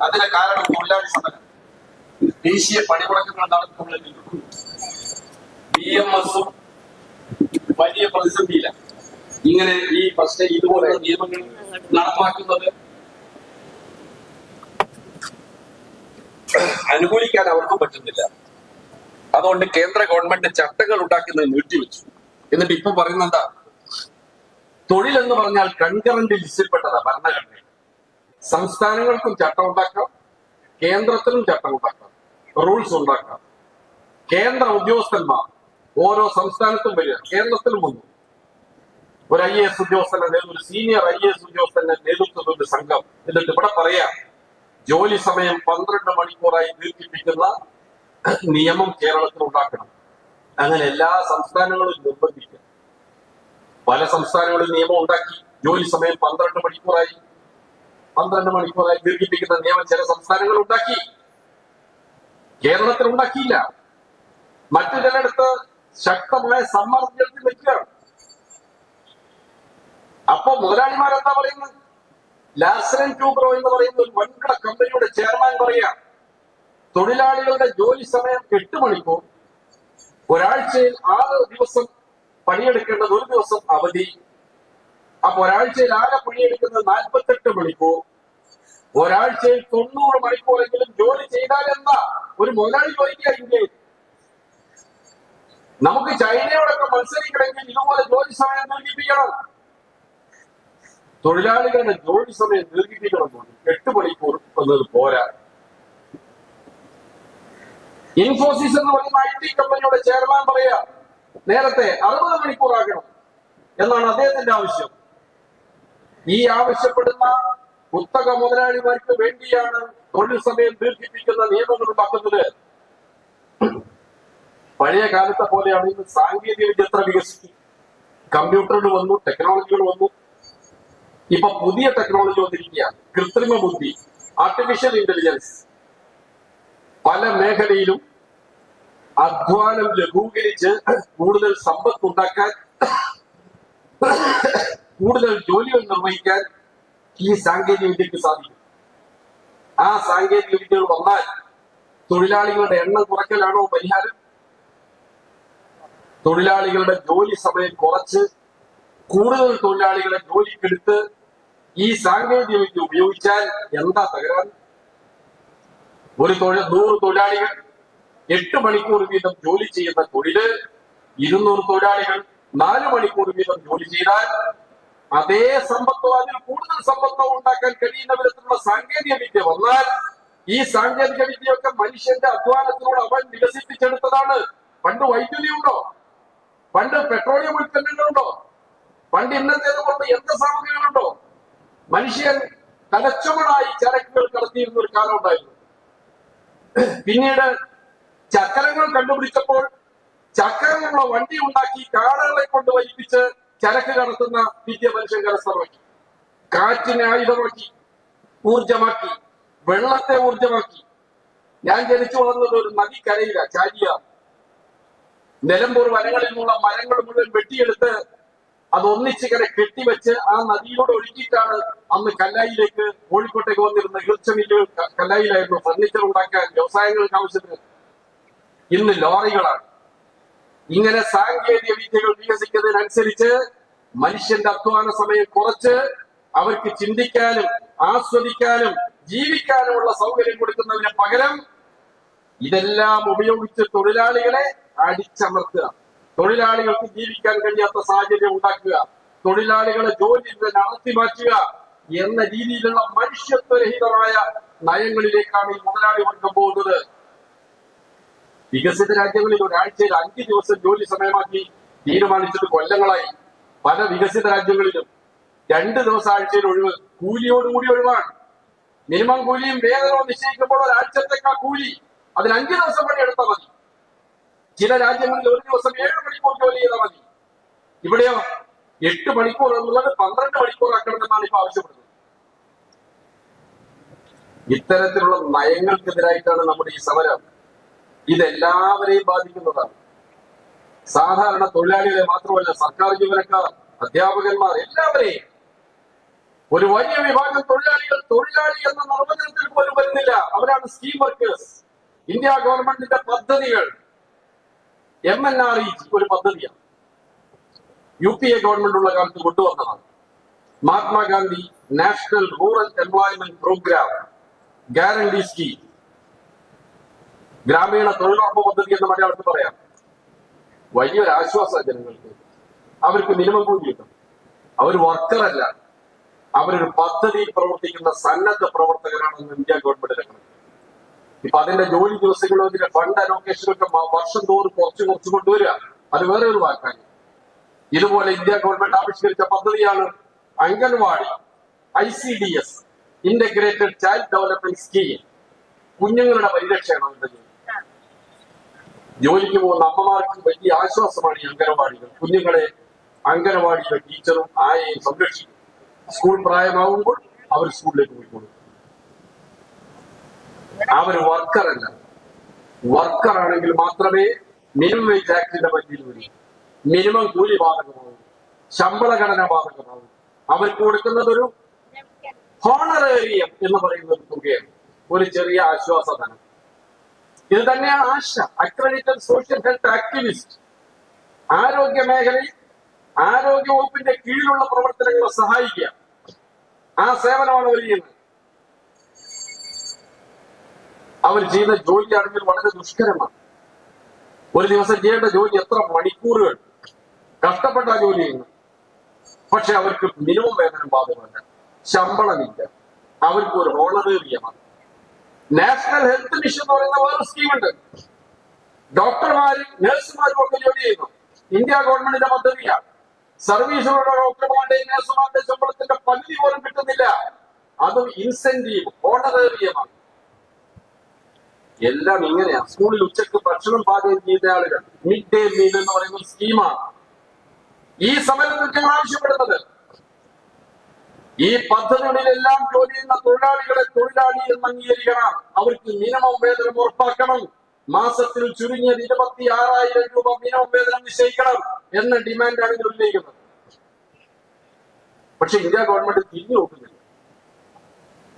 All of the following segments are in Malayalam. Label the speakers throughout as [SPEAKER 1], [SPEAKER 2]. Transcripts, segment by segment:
[SPEAKER 1] അതിന്റെ കാരണം തൊഴിലാളി സമരം. ദേശീയ പണിമുടക്കങ്ങൾ നടത്തുന്നതിൽ ബി എം എസും വലിയ പ്രതിസന്ധിയില്ല. ഇങ്ങനെ ഈ പ്രശ്നം ഇതുപോലെ നിയമങ്ങൾ നടപ്പാക്കുന്നത് അനുകൂലിക്കാൻ അവർക്കും പറ്റുന്നില്ല. അതുകൊണ്ട് കേന്ദ്ര ഗവൺമെന്റ് ചട്ടങ്ങൾ ഉണ്ടാക്കുന്നത് നീട്ടിവെച്ചു എന്നിട്ട് ഇപ്പൊ തൊഴിൽ എന്ന് പറഞ്ഞാൽ കൺകറന്റ് ലിസ്റ്റിൽപ്പെട്ടതാ ഭരണഘടന സംസ്ഥാനങ്ങൾക്കും ചട്ടം ഉണ്ടാക്കാം കേന്ദ്രത്തിനും ചട്ടം ഉണ്ടാക്കാം റൂൾസ് ഉണ്ടാക്കാം. കേന്ദ്ര ഉദ്യോഗസ്ഥന്മാർ ഓരോ സംസ്ഥാനത്തും വരിക കേരളത്തിലും വന്നു. ഒരു ഐ എസ് ഉദ്യോഗസ്ഥന്റെ ഒരു സീനിയർ ഐ എസ് ഉദ്യോഗസ്ഥന്റെ നേതൃത്വത്തിൽ ഒരു സംഘം. എന്നിട്ട് ഇവിടെ പറയാം ജോലി സമയം പന്ത്രണ്ട് മണിക്കൂറായി ദീർഘിപ്പിക്കുന്ന നിയമം കേരളത്തിൽ ഉണ്ടാക്കണം. അങ്ങനെ എല്ലാ സംസ്ഥാനങ്ങളും നിർബന്ധിക്കും പല സംസ്ഥാനങ്ങളും നിയമം ഉണ്ടാക്കി ജോലി സമയം പന്ത്രണ്ട് മണിക്കൂറായി പന്ത്രണ്ട് മണിക്കൂറായി ദീർഘിപ്പിക്കുന്ന നിയമം ചില സംസ്ഥാനങ്ങൾ ഉണ്ടാക്കി. കേരളത്തിൽ ഉണ്ടാക്കിയില്ല. മറ്റു ചിലയിടത്ത് ശക്തമായ സമ്മർദ്ദം ചെലുത്തി വെക്കുകയാണ് അപ്പൊ മുതലാളിമാർ എന്താ പറയുന്നത്? ടൂ ട്യൂബ്രോ എന്ന് പറയുന്ന ഒരു വൻകിട കമ്പനിയുടെ ചെയർമാൻ പറയാ തൊഴിലാളികളുടെ ജോലി സമയം എട്ട് മണിക്കൂർ. ഒരാഴ്ചയിൽ ആറ് ദിവസം പണിയെടുക്കേണ്ടത് ഒരു ദിവസം അവധി. അപ്പൊ ഒരാഴ്ചയിൽ ആകെ പണിയെടുക്കുന്നത് നാൽപ്പത്തെട്ട് മണിക്കൂർ. ഒരാഴ്ചയിൽ തൊണ്ണൂറ് മണിക്കൂറെങ്കിലും ജോലി ചെയ്താൽ എന്താ? ഒരു മുതലാളി ചോദിക്കുക ഇന്ത്യയിൽ നമുക്ക് ചൈനയോടൊക്കെ മത്സരിക്കണമെങ്കിൽ ഇതുപോലെ ജോലി സമയം ദീർഘിപ്പിക്കണം. തൊഴിലാളികളുടെ ജോലി സമയം ദീർഘിപ്പിക്കണം തോന്നി എട്ട് മണിക്കൂർ എന്നത് പോരാ. ഇൻഫോസിസ് എന്ന് പറയുന്ന ഐ ടി കമ്പനിയുടെ ചെയർമാൻ പറയാ നേരത്തെ അറുപത് മണിക്കൂറാക്കണം എന്നാണ് അദ്ദേഹത്തിന്റെ ആവശ്യം. ഈ ആവശ്യപ്പെടുന്ന കുത്തക മുതലാളിമാർക്ക് വേണ്ടിയാണ് തൊഴിൽ സമയം ദീർഘിപ്പിക്കുന്ന നിയമങ്ങൾ ഉണ്ടാക്കുന്നത്. പഴയ കാലത്തെ പോലെയാണ് ഇന്ന് സാങ്കേതിക വിദ്യ എത്ര വികസിച്ചു. കമ്പ്യൂട്ടറുകൾ വന്നു ടെക്നോളജികൾ വന്നു. ഇപ്പൊ പുതിയ ടെക്നോളജി വന്നിരിക്കുകയാണ് കൃത്രിമ ബുദ്ധി ആർട്ടിഫിഷ്യൽ ഇന്റലിജൻസ് പല മേഖലയിലും അധ്വാനം ലഘൂകരിച്ച് കൂടുതൽ സമ്പത്ത് ഉണ്ടാക്കാൻ കൂടുതൽ ജോലികൾ നിർവഹിക്കാൻ ഈ സാങ്കേതിക വിദ്യക്ക് സാധിക്കും. ആ സാങ്കേതിക വിദ്യകൾ വന്നാൽ തൊഴിലാളികളുടെ എണ്ണം കുറയ്ക്കലാണോ പരിഹാരം? തൊഴിലാളികളുടെ ജോലി സമയം കുറച്ച് കൂടുതൽ തൊഴിലാളികളെ ജോലിക്കെടുത്ത് ഈ സാങ്കേതിക വിദ്യ ഉപയോഗിച്ചാൽ എന്താ തകരാറ്? ഒരു തൊഴിൽ നൂറ് തൊഴിലാളികൾ എട്ട് മണിക്കൂർ വീതം ജോലി ചെയ്യുന്ന തൊഴിൽ ഇരുന്നൂറ് തൊഴിലാളികൾ നാല് മണിക്കൂർ വീതം ജോലി ചെയ്താൽ അതേ സമ്പത്തോ അതിൽ കൂടുതൽ സമ്പത്തോ ഉണ്ടാക്കാൻ കഴിയുന്ന വിധത്തിലുള്ള സാങ്കേതിക വിദ്യ വന്നാൽ ഈ സാങ്കേതിക വിദ്യയൊക്കെ മനുഷ്യന്റെ അധ്വാനത്തിലൂടെ അവൻ വികസിപ്പിച്ചെടുത്തതാണ്. പണ്ട് വൈദ്യുതി ഉണ്ടോ പണ്ട് പെട്രോളിയം ഉൽപ്പന്നങ്ങളുണ്ടോ? പണ്ട് ഇന്നത്തേത് കൊണ്ട് യന്ത്രസാമഗ്രികളുണ്ടോ മനുഷ്യൻ തലച്ചുമടായി ചരക്കുകൾ കടത്തിയിരുന്ന ഒരു കാലം ഉണ്ടായിരുന്നു. പിന്നീട് ചക്രങ്ങൾ കണ്ടുപിടിച്ചപ്പോൾ ചക്രങ്ങളുള്ള വണ്ടി ഉണ്ടാക്കി കാടുകളെ കൊണ്ട് വലിപ്പിച്ച് ചരക്ക് കടത്തുന്ന വിദ്യ മനുഷ്യൻ കരസ്ഥമാക്കി കാറ്റിനെ ആയുധമാക്കി. ഊർജമാക്കി വെള്ളത്തെ ഊർജമാക്കി ഞാൻ ജനിച്ചു വളർന്നത് ഒരു നദിക്കരയില ചാലിയ നിലമ്പൂർ വനങ്ങളിൽ നിന്നുള്ള മരങ്ങൾ മുഴുവൻ വെട്ടിയെടുത്ത് അത് ഒന്നിച്ചിങ്ങനെ കെട്ടിവെച്ച് ആ നദിയിലൂടെ ഒഴുകിയിട്ടാണ് അന്ന് കല്ലായിലേക്ക് കോഴിക്കോട്ടേക്ക് വന്നിരുന്ന ഈർച്ചമില്ലുകൾ കല്ലായിലായിരുന്നു ഫർണിച്ചർ ഉണ്ടാക്കാൻ വ്യവസായങ്ങൾക്ക് ആവശ്യത്തിന് ഇന്ന് ലോറികളാണ്. ഇങ്ങനെ സാങ്കേതിക വിദ്യകൾ വികസിക്കുന്നതിനനുസരിച്ച് മനുഷ്യന്റെ അധ്വാന സമയം കുറച്ച് അവർക്ക് ചിന്തിക്കാനും ആസ്വദിക്കാനും ജീവിക്കാനുമുള്ള സൗകര്യം കൊടുക്കുന്നതിന് പകരം ഇതെല്ലാം ഉപയോഗിച്ച് തൊഴിലാളികളെ അടിച്ചമർത്തുക. തൊഴിലാളികൾക്ക് ജീവിക്കാൻ കഴിയാത്ത സാഹചര്യം ഉണ്ടാക്കുക. തൊഴിലാളികളെ ജോലി നടത്തി മാറ്റുക എന്ന രീതിയിലുള്ള മനുഷ്യത്വരഹിതമായ നയങ്ങളിലേക്കാണ് ഈ മുതലാളി വർഗം പോകുന്നത്. വികസിത രാജ്യങ്ങളിൽ ഒരാഴ്ചയിൽ അഞ്ച് ദിവസം ജോലി സമയമാക്കി തീരുമാനിച്ചിട്ട് കൊല്ലങ്ങളായി. പല വികസിത രാജ്യങ്ങളിലും രണ്ട് ദിവസം ആഴ്ചയിൽ ഒഴിവ് കൂലിയോടുകൂടി ഒഴിവാണ്. മിനിമം കൂലിയും വേതനവും നിശ്ചയിക്കുമ്പോൾ ഒരാഴ്ചത്തേക്കാ കൂലി അതിന് അഞ്ച് ദിവസം പണിയെടുത്താൽ മതി. ചില രാജ്യങ്ങളിൽ ഒരു ദിവസം ഏഴ് മണിക്കൂർ ജോലി ചെയ്താൽ മതി. ഇവിടെയോ എട്ട് മണിക്കൂർ എന്നുള്ളത് പന്ത്രണ്ട് മണിക്കൂർ ആക്കണമെന്നാണ് ഇപ്പൊ ആവശ്യപ്പെടുന്നത്. ഇത്തരത്തിലുള്ള നയങ്ങൾക്കെതിരായിട്ടാണ് നമ്മുടെ ഈ സമരം. ഇതെല്ലാവരെയും ബാധിക്കുന്നതാണ്. സാധാരണ തൊഴിലാളികളെ മാത്രമല്ല സർക്കാർ ജീവനക്കാർ അധ്യാപകന്മാർ എല്ലാവരെയും. ഒരു വലിയ വിഭാഗം തൊഴിലാളികൾ തൊഴിലാളി എന്ന നിർവചനത്തിൽ പോലും വരുന്നില്ല. അവരാണ് സ്കീം വർക്കേഴ്സ് ഇന്ത്യ ഗവൺമെന്റിന്റെ പദ്ധതികൾ. എം എൻ ആർ ഇ ഒരു പദ്ധതിയാണ്. യു പി എ ഗവൺമെന്റ് ഉള്ള കാലത്ത് കൊണ്ടുവന്നതാണ്. Mahatma Gandhi national rural employment programme. Guarantee scheme ഗ്രാമീണ തൊഴിലുറപ്പ് പദ്ധതി എന്ന് മലയാളത്തിൽ പറയാം. വലിയൊരു ആശ്വാസ ജനങ്ങൾക്ക്. അവർക്ക് മിനിമം കൂലി കിട്ടും. അവർ വർക്കറല്ല അവരൊരു പദ്ധതിയിൽ പ്രവർത്തിക്കുന്ന സന്നദ്ധ പ്രവർത്തകരാണെന്ന് ഇന്ത്യ ഗവൺമെന്റ് കണക്ക്. ഇപ്പൊ അതിന്റെ ജോലി ദിവസങ്ങളും ഇതിന്റെ ഫണ്ട് അലോക്കേഷനൊക്കെ വർഷം തോറും കുറച്ച് കുറച്ച് കൊണ്ടുവരിക. അത് വേറെ ഒരു വാക്കാണ്. ഇതുപോലെ ഇന്ത്യ ഗവൺമെന്റ് ആവിഷ്കരിച്ച പദ്ധതിയാണ് anganwadi I C D S integrated child development scheme കുഞ്ഞുങ്ങളുടെ പരിരക്ഷയാണ് അതിന്റെ ജോലിക്ക് പോകുന്ന അമ്മമാർക്കും വലിയ ആശ്വാസമാണ് ഈ അംഗനവാടികൾ. കുഞ്ഞുങ്ങളെ അംഗനവാടിയിലെ ടീച്ചറും ആയെയും സംരക്ഷിക്കും. സ്കൂൾ പ്രായമാകുമ്പോൾ അവർ സ്കൂളിലേക്ക് പോയിക്കൊള്ളും അവർ വർക്കറല്ല വർക്കർ ആണെങ്കിൽ മാത്രമേ മിനിമം വേജ് ആക്ടിന്റെ പരിധിയിൽ വരൂ. മിനിമം കൂലി ബാധകമാവും. ശമ്പള ഘടന ബാധകമാവും. അവർക്ക് കൊടുക്കുന്നത് ഒരു ഹോണറേറിയം എന്ന് പറയുന്ന ഒരു തുകയാണ്. ഒരു ചെറിയ ആശ്വാസധനം ഇത് തന്നെയാണ് ASHA. Accredited social health activist ആരോഗ്യ മേഖലയിൽ ആരോഗ്യ വകുപ്പിന്റെ കീഴിലുള്ള പ്രവർത്തനങ്ങളെ സഹായിക്കുക. ആ സേവനമാണ് അവർ ചെയ്യുന്നത്. അവർ ചെയ്യുന്ന ജോലിയാണെങ്കിൽ വളരെ ദുഷ്കരമാണ്. ഒരു ദിവസം ചെയ്യേണ്ട ജോലി എത്ര മണിക്കൂറുകൾ കഷ്ടപ്പെട്ട ജോലി ചെയ്യുന്നു. പക്ഷെ അവർക്ക് മിനിമം വേതനം ബാധകമല്ല ശമ്പളമില്ല. അവർക്ക് ഒരു ഹോണറേറിയമാണ് നാഷണൽ ഹെൽത്ത് മിഷൻ എന്ന് പറയുന്ന വേറെ സ്കീമുണ്ട്. ഡോക്ടർമാരും നഴ്സുമാരും ഒക്കെ ജോലി ചെയ്യുന്നു. ഇന്ത്യ ഗവൺമെന്റിന്റെ പദ്ധതിയാണ് സർവീസിലുള്ള ഡോക്ടർമാരുടെയും നഴ്സുമാരുടെ ശമ്പളത്തിന്റെ പകുതി പോലും കിട്ടുന്നില്ല. അതും ഇൻസെന്റീവ് ഓണറേറിയമാണ്. എല്ലാം ഇങ്ങനെയാണ് സ്കൂളിൽ ഉച്ചയ്ക്ക് ഭക്ഷണം പാചകം ചെയ്യുന്ന ആളുകൾ. മിഡ് ഡേ മീൽ എന്ന് പറയുന്ന സ്കീമാണ്. ഈ സമരത്തിൽ ഞങ്ങൾ ആവശ്യപ്പെടുന്നത് ഈ പദ്ധതികളിലെല്ലാം ജോലി ചെയ്യുന്ന തൊഴിലാളികളെ തൊഴിലാളി എന്ന് അംഗീകരിക്കണം. അവർക്ക് മിനിമം വേതനം ഉറപ്പാക്കണം. മാസത്തിൽ ചുരുങ്ങിയത് ഇരുപത്തി ആറായിരം രൂപ മിനിമം വേതനം നിശ്ചയിക്കണം എന്ന ഡിമാൻഡാണ് ഇതിൽ ഉന്നയിക്കുന്നത്. പക്ഷെ ഇന്ത്യ ഗവൺമെന്റ് തിരിഞ്ഞു നോക്കുന്നില്ല.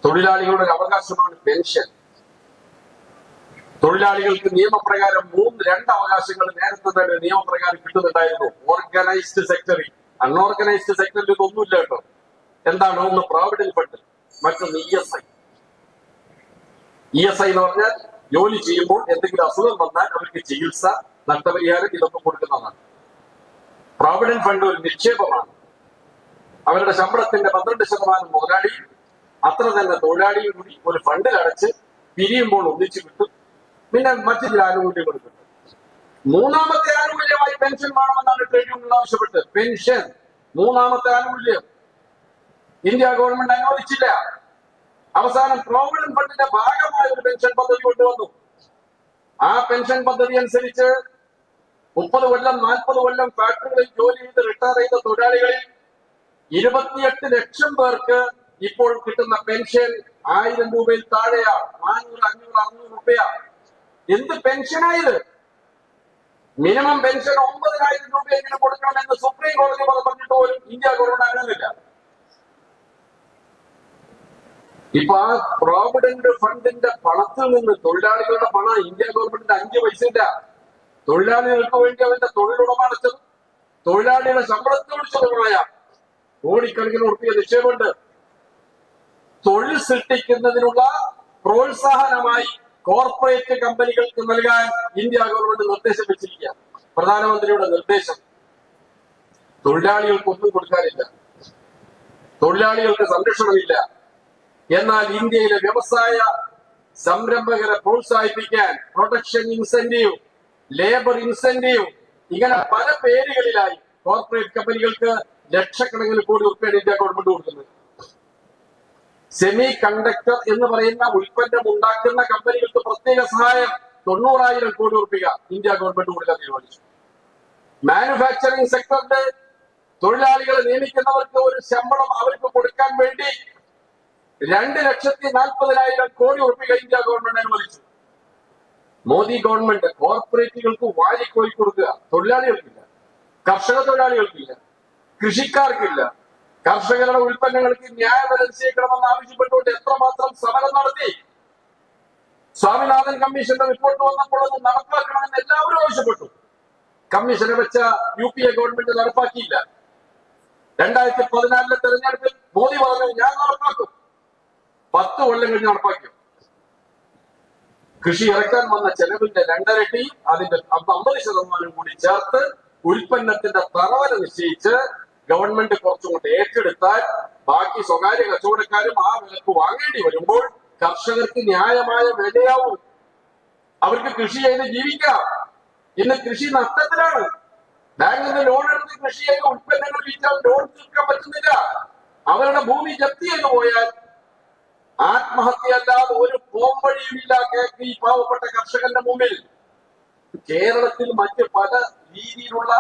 [SPEAKER 1] തൊഴിലാളികളുടെ അവകാശമാണ് പെൻഷൻ. തൊഴിലാളികൾക്ക് നിയമപ്രകാരം മൂന്ന് രണ്ട് അവകാശങ്ങൾ നേരത്തെ തന്നെ നിയമപ്രകാരം കിട്ടുന്നുണ്ടായിരുന്നു. ഓർഗനൈസ്ഡ് സെക്ടറിൽ അൺഓർഗനൈസ്ഡ് സെക്ടറിൽ ഇതൊന്നുമില്ല കേട്ടോ. എന്താണ്? ഒന്ന് പ്രോവിഡന്റ് ഫണ്ട് മറ്റൊന്ന് E S I E S I എന്ന് പറഞ്ഞാൽ ജോലി ചെയ്യുമ്പോൾ എന്തെങ്കിലും അസുഖം വന്നാൽ അവർക്ക് ചികിത്സ നഷ്ടപരിഹാരം ഇതൊക്കെ കൊടുക്കുന്നതാണ്. പ്രോവിഡന്റ് ഫണ്ട് ഒരു നിക്ഷേപമാണ്. അവരുടെ ശമ്പളത്തിന്റെ പന്ത്രണ്ട് ശതമാനം മുതലാളി അത്ര തന്നെ തൊഴിലാളിയും കൂടി ഒരു ഫണ്ടിൽ അടച്ച് പിരിയുമ്പോൾ ഒന്നിച്ചു കിട്ടും. പിന്നെ മറ്റു ചില ആനുകൂല്യങ്ങൾ കിട്ടും മൂന്നാമത്തെ ആനുകൂല്യമായി പെൻഷൻ വേണമെന്നാണ് ട്രേഡ് യൂണിയൻ ആവശ്യപ്പെട്ട്. പെൻഷൻ. മൂന്നാമത്തെ ആനുകൂല്യം. ഇന്ത്യ ഗവൺമെന്റ് അനുവദിച്ചില്ല. അവസാനം പ്രോവിഡന്റ് ഫണ്ടിന്റെ ഭാഗമായ ഒരു പെൻഷൻ പദ്ധതി കൊണ്ടുവന്നു. ആ പെൻഷൻ പദ്ധതി അനുസരിച്ച് മുപ്പത് കൊല്ലം നാൽപ്പത് കൊല്ലം ഫാക്ടറികളിൽ ജോലി ചെയ്ത് റിട്ടയർ ചെയ്ത തൊഴിലാളികളിൽ ഇരുപത്തിയെട്ട് ലക്ഷം പേർക്ക് ഇപ്പോൾ കിട്ടുന്ന പെൻഷൻ ആയിരം രൂപയിൽ താഴെയാ നാനൂറ് അഞ്ഞൂറ് അറുന്നൂറ് രൂപയാ. എന്ത് പെൻഷനായത് മിനിമം പെൻഷൻ ഒമ്പതിനായിരം രൂപയെങ്കിലും കൊടുക്കണമെന്ന് സുപ്രീം കോടതി പറഞ്ഞിട്ട് പോലും ഇന്ത്യ ഗവൺമെന്റ് അനുവദില്ല ഇപ്പൊ ആ പ്രോവിഡന്റ് ഫണ്ടിന്റെ പണത്തിൽ നിന്ന് തൊഴിലാളികളുടെ പണം ഇന്ത്യ ഗവൺമെന്റിന്റെ അഞ്ച് പൈസ ഇല്ല. തൊഴിലാളികൾക്ക് വേണ്ടി അവന്റെ തൊഴിലുടമ അടച്ചത് തൊഴിലാളിയുടെ ശമ്പളത്തിൽ വിളിച്ചതുമായ കോടിക്കണക്കിന് ഉറപ്പിയ നിക്ഷേപമുണ്ട്. തൊഴിൽ സൃഷ്ടിക്കുന്നതിനുള്ള പ്രോത്സാഹനമായി കോർപ്പറേറ്റ് കമ്പനികൾക്ക് നൽകാൻ ഇന്ത്യ ഗവൺമെന്റ് നിർദ്ദേശം വെച്ചിരിക്കുക. പ്രധാനമന്ത്രിയുടെ നിർദ്ദേശം. തൊഴിലാളികൾക്ക് ഒന്നും കൊടുക്കാനില്ല. തൊഴിലാളികൾക്ക് സംരക്ഷണമില്ല. എന്നാൽ ഇന്ത്യയിലെ വ്യവസായ സംരംഭകരെ പ്രോത്സാഹിപ്പിക്കാൻ പ്രൊഡക്ഷൻ ഇൻസെന്റീവ് ലേബർ ഇൻസെന്റീവ് ഇങ്ങനെ പല പേരുകളിലായി കോർപ്പറേറ്റ് കമ്പനികൾക്ക് ലക്ഷക്കണക്കിന് കോടി ഉൾപ്പെടെ ഇന്ത്യ ഗവൺമെന്റ് കൊടുക്കുന്നത്. സെമി കണ്ടക്ടർ എന്ന് പറയുന്ന ഉൽപ്പന്നം ഉണ്ടാക്കുന്ന കമ്പനികൾക്ക് പ്രത്യേക സഹായം തൊണ്ണൂറായിരം കോടി ഉറപ്പിക ഇന്ത്യ ഗവൺമെന്റ് കൊടുക്കാൻ തീരുമാനിച്ചു മാനുഫാക്ചറിംഗ് സെക്ടറിന്റെ തൊഴിലാളികളെ നിയമിക്കുന്നവർക്ക് ഒരു ശമ്പളം അവർക്ക് കൊടുക്കാൻ വേണ്ടി രണ്ട് ലക്ഷത്തി നാൽപ്പതിനായിരം കോടി ഉറപ്പിക ഇന്ത്യ ഗവൺമെന്റ് അനുവദിച്ചു. മോദി ഗവൺമെന്റ് കോർപ്പറേറ്റുകൾക്ക് വാരിക്കോയി കൊടുക്കുക. തൊഴിലാളികൾക്കില്ല. കർഷക തൊഴിലാളികൾക്കില്ല. കൃഷിക്കാർക്കില്ല. കർഷകരുടെ ഉൽപ്പന്നങ്ങൾക്ക് ന്യായവില നിശ്ചയിക്കണമെന്ന് ആവശ്യപ്പെട്ടുകൊണ്ട് എത്രമാത്രം സമരം നടത്തി? സ്വാമിനാഥൻ കമ്മീഷന്റെ റിപ്പോർട്ട് വന്നപ്പോൾ അത് നടപ്പാക്കണമെന്ന് എല്ലാവരും ആവശ്യപ്പെട്ടു. കമ്മീഷനെ വെച്ച യു പി എ ഗവൺമെന്റ് നടപ്പാക്കിയില്ല. രണ്ടായിരത്തി പതിനാലിലെ തെരഞ്ഞെടുപ്പിൽ മോദി പറഞ്ഞു ഞാൻ നടപ്പാക്കും. പത്ത് കൊല്ലം കഴിഞ്ഞ് നടപ്പാക്കും കൃഷി ഇറക്കാൻ വന്ന ചെലവിന്റെ രണ്ടരട്ടി അതിന്റെ അമ്പത് ശതമാനം കൂടി ചേർത്ത് ഉൽപ്പന്നത്തിന്റെ തറവല നിശ്ചയിച്ച് ഗവൺമെന്റ് കുറച്ചുകൊണ്ട് ഏറ്റെടുത്താൽ ബാക്കി സ്വകാര്യ കച്ചവടക്കാരും ആ വിലക്ക് വാങ്ങേണ്ടി വരുമ്പോൾ കർഷകർക്ക് ന്യായമായ വിലയാവും. അവർക്ക് കൃഷി ചെയ്ത് ജീവിക്കാം. ഇന്ന് കൃഷി നഷ്ടത്തിലാണ്. ബാങ്കിൽ നിന്ന് ലോൺ എടുത്ത് കൃഷി ചെയ്ത് ഉൽപ്പന്നങ്ങൾ വിറ്റാൽ ലോൺ തീർക്കാൻ പറ്റുന്നില്ല. അവരുടെ ഭൂമി ജപ്തി ചെയ്തു പോയാൽ ആത്മഹത്യ അല്ലാതെ ഒരു പോംവഴിയുമില്ല ഈ പാവപ്പെട്ട കർഷകന്റെ മുമ്പിൽ. കേരളത്തിൽ മറ്റ് പല രീതിയിലുള്ള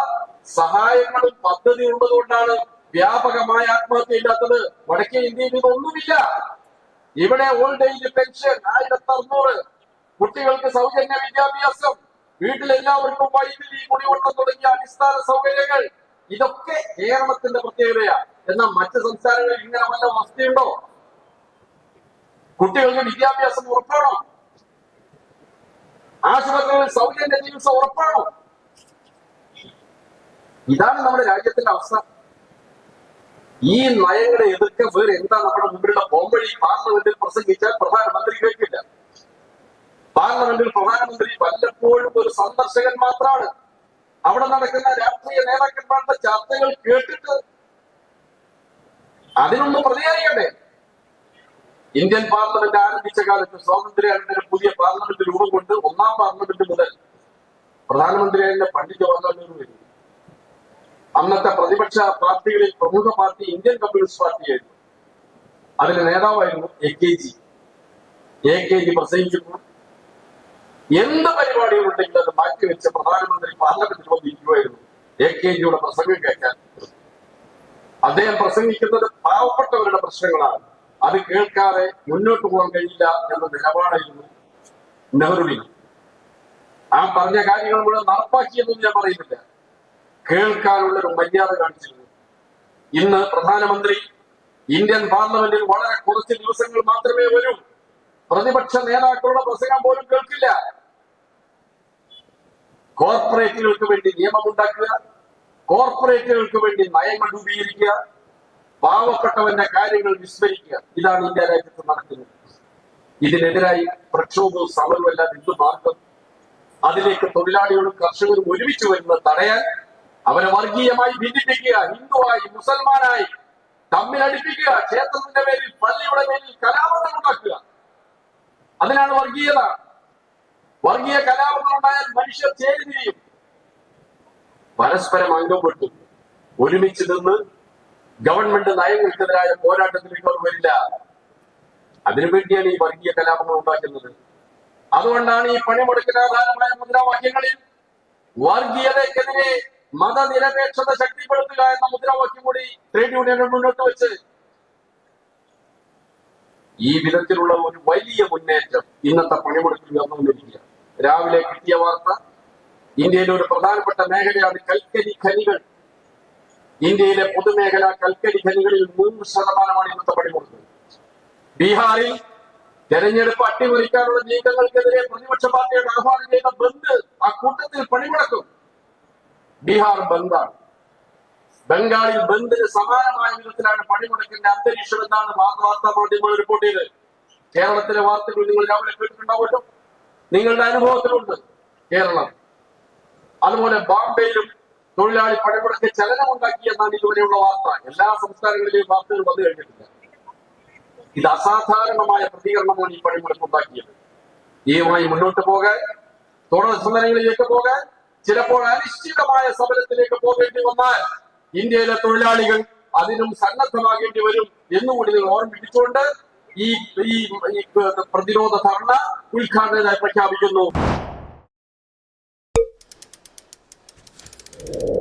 [SPEAKER 1] സഹായങ്ങളും പദ്ധതി ഉള്ളതുകൊണ്ടാണ് വ്യാപകമായ ആത്മഹത്യ ഇല്ലാത്തത്. വടക്കേ ഇന്ത്യയിൽ ഇതൊന്നുമില്ല. ഇവിടെ ഓൾഡ് ഏജ് പെൻഷൻ ആയിരത്തി അറുന്നൂറ് കുട്ടികൾക്ക് സൗജന്യ വിദ്യാഭ്യാസം. വീട്ടിലെല്ലാവർക്കും വൈദ്യുതി കുടിവെള്ളം തുടങ്ങിയ അടിസ്ഥാന സൗകര്യങ്ങൾ. ഇതൊക്കെ കേരളത്തിന്റെ പ്രത്യേകതയാണ് എന്നാൽ മറ്റ് സംസ്ഥാനങ്ങളിൽ ഇങ്ങനെ വല്ല അവസ്ഥയുണ്ടോ? കുട്ടികൾക്ക് വിദ്യാഭ്യാസം ഉറപ്പാണോ? ആശുപത്രികളിൽ സൗജന്യ ചികിത്സ ഉറപ്പാണോ? ഇതാണ് നമ്മുടെ രാജ്യത്തിന്റെ അവസ്ഥ. ഈ നയങ്ങളെ എതിർക്കാൻ വേറെ എന്താ നമ്മുടെ മുമ്പിലുള്ള ബോംബഴി പാർലമെന്റിൽ പ്രസംഗിച്ചാൽ പ്രധാനമന്ത്രി കേൾക്കില്ല. പാർലമെന്റിൽ പ്രധാനമന്ത്രി വല്ലപ്പോഴും ഒരു സന്ദർശകൻ മാത്രമാണ്. അവിടെ നടക്കുന്ന രാഷ്ട്രീയ നേതാക്കന്മാരുടെ ചർച്ചകൾ കേട്ടിട്ട് അതിനൊന്നും പ്രതികരിക്കണ്ടേ? ഇന്ത്യൻ പാർലമെന്റ് ആരംഭിച്ച കാലത്ത് സ്വാതന്ത്ര്യാനന്തര പുതിയ പാർലമെന്റ് രൂപം കൊണ്ട് ഒന്നാം പാർലമെന്റ് മുതൽ പ്രധാനമന്ത്രിയായിരുന്ന പണ്ഡിറ്റ് ജവഹർലാൽ നെഹ്റു അന്നത്തെ പ്രതിപക്ഷ പാർട്ടികളിൽ പ്രമുഖ പാർട്ടി ഇന്ത്യൻ കമ്മ്യൂണിസ്റ്റ് പാർട്ടിയായിരുന്നു. അതിന്റെ നേതാവായിരുന്നു A K G. A K G പ്രസംഗിക്കുന്നു എന്ത് പരിപാടികളുണ്ടെങ്കിലും അത് മാറ്റിവെച്ച് പ്രധാനമന്ത്രി പാർലമെന്റിൽ വന്നിരിക്കുമായിരുന്നു എ കെ ജിയുടെ പ്രസംഗം കേൾക്കാൻ. അദ്ദേഹം പ്രസംഗിക്കുന്നത് പാവപ്പെട്ടവരുടെ പ്രശ്നങ്ങളാണ്. അത് കേൾക്കാതെ മുന്നോട്ട് പോകാൻ കഴിയില്ല എന്ന നിലപാടായിരുന്നു നെഹ്റുവിന്. ആ പറഞ്ഞ കാര്യങ്ങൾ മുഴുവൻ നടപ്പാക്കിയെന്നും ഞാൻ പറയുന്നില്ല. കേൾക്കാനുള്ള ഒരു മര്യാദ കാണിച്ചിരുന്നു. ഇന്ന് പ്രധാനമന്ത്രി ഇന്ത്യൻ പാർലമെന്റിൽ വളരെ കുറച്ച് ദിവസങ്ങൾ മാത്രമേ വരൂ. പ്രതിപക്ഷ നേതാക്കളുടെ പ്രസംഗം പോലും കേൾക്കില്ല. കോർപ്പറേറ്റുകൾക്ക് വേണ്ടി നിയമമുണ്ടാക്കുക കോർപ്പറേറ്റുകൾക്ക് വേണ്ടി നയങ്ങൾ രൂപീകരിക്കുക പാവപ്പെട്ടവന്റെ കാര്യങ്ങൾ വിസ്മരിക്കുക. ഇതാണ് ഇന്ത്യ രാജ്യത്ത് നടക്കുന്നത്. ഇതിനെതിരായി പ്രക്ഷോഭവും സമരവും അല്ലാതെ എന്ത് മാർഗം? അതിലേക്ക് തൊഴിലാളികളും കർഷകരും ഒരുമിച്ച് വരുന്നത് തടയാൻ അവരെ വർഗീയമായി ഭിന്നിപ്പിക്കുക ഹിന്ദുവായി മുസൽമാനായി തമ്മിലടിപ്പിക്കുക ക്ഷേത്രത്തിന്റെ പേരിൽ പള്ളിയുടെ പേരിൽ കലാപങ്ങൾ ഉണ്ടാക്കുക. അതിനാണ് വർഗീയത. വർഗീയ കലാപങ്ങൾ ഉണ്ടായാൽ മനുഷ്യർ ചേരുകയും പരസ്പരം അംഗം വെട്ടും ഒരുമിച്ച് നിന്ന് ഗവൺമെന്റ് നയങ്ങൾക്കെതിരായ പോരാട്ടത്തിലേക്ക് അവർ വരില്ല. അതിനുവേണ്ടിയാണ് ഈ വർഗീയ കലാപങ്ങൾ ഉണ്ടാക്കുന്നത്. അതുകൊണ്ടാണ് ഈ പണിമുടക്കിനാധാരമായ മുദ്രാവാക്യങ്ങളിൽ വർഗീയതയ്ക്കെതിരെ മതനിരപേക്ഷത ശക്തിപ്പെടുത്തുക എന്ന മുദ്രാവാക്യം കൂടി ട്രേഡ് യൂണിയനുകൾ മുന്നോട്ട് വെച്ച് ഈ വിധത്തിലുള്ള ഒരു വലിയ മുന്നേറ്റം ഇന്നത്തെ പണിമുടക്കിൽ വന്നുകൊണ്ടിരിക്കുക രാവിലെ കിട്ടിയ വാർത്ത ഇന്ത്യയിലെ ഒരു പ്രധാനപ്പെട്ട മേഖലയാണ് കൽക്കരി ഖനികൾ. ഇന്ത്യയിലെ പൊതുമേഖലാ കൽക്കരി ഖനികളിൽ മൂന്ന് ശതമാനമാണ് ഇന്നത്തെ പണിമുടക്ക് ബീഹാറിൽ തെരഞ്ഞെടുപ്പ് അട്ടിമറിക്കാനുള്ള നീക്കങ്ങൾക്കെതിരെ പ്രതിപക്ഷ പാർട്ടിയുടെ ആഹ്വാനം ചെയ്ത ബന്ദ് ആ കൂട്ടത്തിൽ പണിമുടക്കും. ബീഹാർ ബന്ദാണ്. ബംഗാളിൽ ബന്ദിന് സമാനമായ വിധത്തിലാണ് പണിമുടക്കിന്റെ അന്തരീക്ഷം എന്നാണ് വാർത്താ മാധ്യമങ്ങൾ റിപ്പോർട്ട് ചെയ്തത്. കേരളത്തിലെ വാർത്തകൾ നിങ്ങൾ രാവിലെ കേട്ടിട്ടുണ്ടാവുമല്ലോ. നിങ്ങളുടെ അനുഭവത്തിലുണ്ട് കേരളം. അതുപോലെ ബോംബെയിലും തൊഴിലാളി പണിമുടക്ക് ചലനമുണ്ടാക്കി എന്നാണ് ഇതുവരെയുള്ള വാർത്ത എല്ലാ സംസ്ഥാനങ്ങളിലെയും വാർത്തകൾ വന്നു കഴിഞ്ഞിട്ടില്ല. ഇത് അസാധാരണമായ പ്രതികരണമാണ് ഈ പണിമുടക്ക് ഉണ്ടാക്കിയത് ഇതുമായി മുന്നോട്ട് പോകാൻ തുടർ സമരങ്ങളിലേക്ക് പോകാൻ ചിലപ്പോൾ അനിശ്ചിതമായ സമരത്തിലേക്ക് പോകേണ്ടി വന്നാൽ ഇന്ത്യയിലെ തൊഴിലാളികൾ അതിനും സന്നദ്ധമാകേണ്ടി വരും എന്നുകൂടി ഓർമ്മിപ്പിച്ചുകൊണ്ട് ഈ പ്രതിരോധ ധർണ ഉദ്ഘാടനമായി പ്രഖ്യാപിക്കുന്നു. you